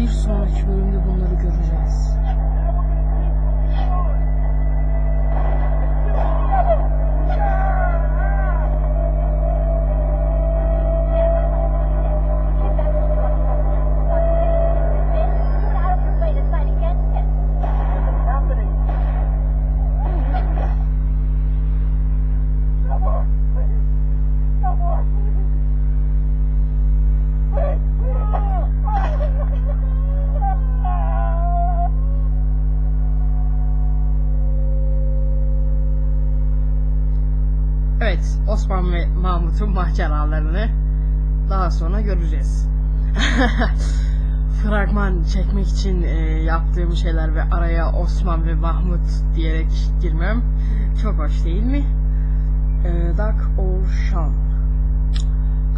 Bir sonraki bölümde bunları göreceğiz. Evet, Osman ve Mahmut'un maceralarını daha sonra göreceğiz. Fragman çekmek için e, yaptığım şeyler ve araya Osman ve Mahmut diyerek girmem çok hoş değil mi? E, Dark Ocean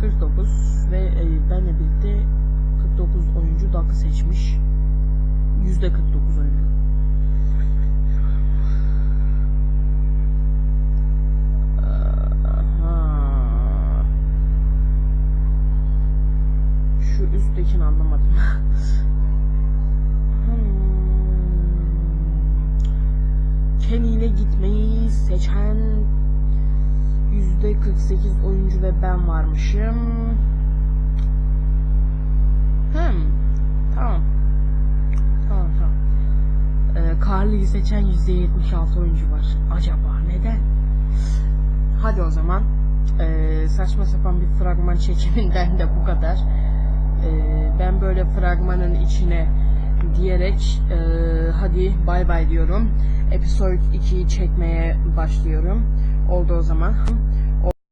49 ve e, benle birlikte 49 oyuncu Dark'ı seçmiş. %49 oyuncu. Üsttekini anlamadım. Hmm. Kenny ile gitmeyi seçen yüzde 48 oyuncu ve ben varmışım. Hmm. Tamam. Tamam tamam. Ee, Carly'yi seçen yüzde 76 oyuncu var. Acaba neden? Hadi o zaman. Ee, saçma sapan bir fragman çekiminden de bu kadar. Ee, ben böyle fragmanın içine diyerek e, hadi bay bay diyorum. Episode 2'yi çekmeye başlıyorum. Oldu o zaman.